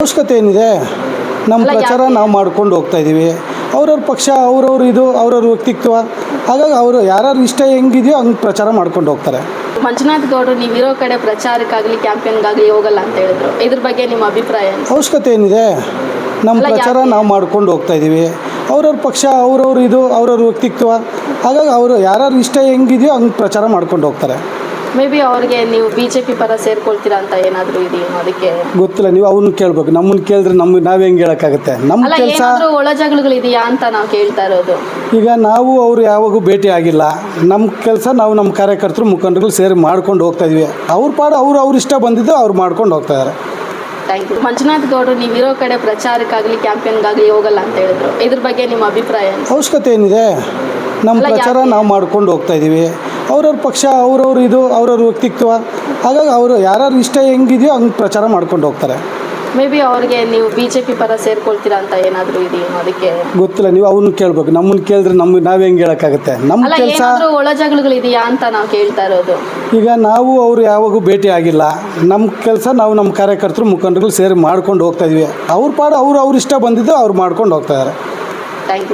ಅವಶ್ಯಕತೆ ಏನಿದೆ ನಮ್ಮ ಪ್ರಚಾರ ನಾವು ಮಾಡ್ಕೊಂಡು ಹೋಗ್ತಾ ಇದ್ದೀವಿ ಅವ್ರವ್ರ ಪಕ್ಷ ಅವ್ರವ್ರ ಇದು ಅವ್ರವ್ರ ವ್ಯಕ್ತಿತ್ವ. ಹಾಗಾಗಿ ಅವರು ಯಾರ್ಯಾರು ಇಷ್ಟ ಹೆಂಗಿದೆಯೋ ಹಂಗೆ ಪ್ರಚಾರ ಮಾಡ್ಕೊಂಡು ಹೋಗ್ತಾರೆ. ಮಂಜುನಾಥ್ ಗೌಡರು ಇರೋ ಕಡೆ ಪ್ರಚಾರಕ್ಕಾಗಲಿ ಕ್ಯಾಂಪೇನ್ಗಾಗಲಿ ಹೋಗಲ್ಲ ಅಂತ ಹೇಳಿದ್ರು. ಇದ್ರ ಬಗ್ಗೆ ನಿಮ್ಮ ಅಭಿಪ್ರಾಯ ಅವಶ್ಯಕತೆ ಏನಿದೆ ನಮ್ಮ ಪ್ರಚಾರ ನಾವು ಮಾಡ್ಕೊಂಡು ಹೋಗ್ತಾ ಇದ್ದೀವಿ ಅವ್ರವ್ರ ಪಕ್ಷ ಅವ್ರವ್ರ ಇದು ಅವ್ರವ್ರ ವ್ಯಕ್ತಿತ್ವ. ಹಾಗಾಗಿ ಅವರು ಯಾರ್ಯಾರು ಇಷ್ಟ ಹೆಂಗಿದೆಯೋ ಹಂಗೆ ಪ್ರಚಾರ ಮಾಡ್ಕೊಂಡು ಹೋಗ್ತಾರೆ. ಮೇ ಬಿ ಅವ್ರಿಗೆ ನೀವು ಬಿ ಜೆ ಪಿ ಪರ ಸೇರ್ಕೊಳ್ತೀರಾ ಅಂತ ಏನಾದರೂ ಇದೆಯೇನೋ ಅದಕ್ಕೆ? ಗೊತ್ತಿಲ್ಲ ನೀವು ಅವನ್ನ ಕೇಳ್ಬೇಕು. ನಮ್ಮನ್ನ ಕೇಳಿದ್ರೆ ನಮ್ಗೆ ನಾವೇ ಹೆಂಗೆ ಹೇಳೋಕ್ಕಾಗತ್ತೆ? ನಮ್ಮ ಅಲ್ಲ ಕೆಲಸ ಏನಾದರೂ ಅಂತ ನಾವು ಕೇಳ್ತಾ ಇರೋದು. ಈಗ ನಾವು ಅವ್ರು ಯಾವಾಗೂ ಭೇಟಿ ಆಗಿಲ್ಲ. ನಮ್ಮ ಕೆಲಸ ನಾವು ನಮ್ಮ ಕಾರ್ಯಕರ್ತರು ಮುಖಂಡರುಗಳು ಸೇರಿ ಮಾಡ್ಕೊಂಡು ಹೋಗ್ತಾ ಇದೀವಿ. ಅವ್ರ ಪಾಡು ಅವ್ರು ಅವ್ರ ಇಷ್ಟ ಬಂದಿದ್ದು ಅವ್ರು ಮಾಡ್ಕೊಂಡು ಹೋಗ್ತಾ ಇದಾರೆ. ಥ್ಯಾಂಕ್ ಯು ಮಂಜುನಾಥ್ ಗೌಡರು ಇರೋ ಕಡೆ ಪ್ರಚಾರಕ್ಕಾಗಲಿ ಕ್ಯಾಂಪೇನ್ಗಾಗಲಿ ಹೋಗಲ್ಲ ಅಂತ ಹೇಳಿದ್ರು. ಇದ್ರ ಬಗ್ಗೆ ನಿಮ್ಮ ಅಭಿಪ್ರಾಯ ಏನು? ಅವಶ್ಯಕತೆ ಏನಿದೆ? ನಮ್ಮ ಅಲ್ಲ, ಪ್ರಚಾರ ನಾವು ಮಾಡ್ಕೊಂಡು ಹೋಗ್ತಾ ಇದ್ದೀವಿ ಅವ್ರವ್ರ ಪಕ್ಷ ಅವ್ರವ್ರ ಇದು ಅವ್ರವ್ರ ವ್ಯಕ್ತಿತ್ವ. ಹಾಗಾಗಿ ಅವರು ಯಾರ್ಯಾರು ಇಷ್ಟ ಹೆಂಗಿದೆಯೋ ಹಂಗೆ ಪ್ರಚಾರ ಮಾಡ್ಕೊಂಡು ಹೋಗ್ತಾರೆ. ಮೇ ಬಿ ಅವ್ರಿಗೆ ನೀವು ಬಿ ಜೆ ಪಿ ಪರ ಸೇರ್ಕೊಳ್ತೀರಾ ಅಂತ ಏನಾದರೂ ಇದೆಯೇನೋ ಅದಕ್ಕೆ? ಗೊತ್ತಿಲ್ಲ ನೀವು ಅವನ್ನ ಕೇಳಬೇಕು. ನಮ್ಮನ್ನು ಕೇಳಿದ್ರೆ ನಮ್ಗೆ ನಾವು ಹೆಂಗೆ ಹೇಳೋಕ್ಕಾಗತ್ತೆ? ನಮ್ಮ ಅಲ್ಲ ಕೆಲಸ ಏನಾದರೂ ಒಳ ಜಗಳಗಳಿದೆಯಾ ಅಂತ ನಾವು ಕೇಳ್ತಾ ಇರೋದು. ಈಗ ನಾವು ಅವರು ಯಾವಾಗೂ ಭೇಟಿ ಆಗಿಲ್ಲ. ನಮ್ಮ ಕೆಲಸ ನಾವು ನಮ್ಮ ಕಾರ್ಯಕರ್ತರು ಮುಖಂಡರುಗಳು ಸೇರಿ ಮಾಡ್ಕೊಂಡು ಹೋಗ್ತಾ ಇದೀವಿ. ಅವ್ರ ಪಾಡು ಅವ್ರು ಅವ್ರ ಇಷ್ಟ ಬಂದಿದ್ದು ಅವ್ರು ಮಾಡ್ಕೊಂಡು ಹೋಗ್ತಾ ಇದ್ದಾರೆ ಥ್ಯಾಂಕ್ ಯು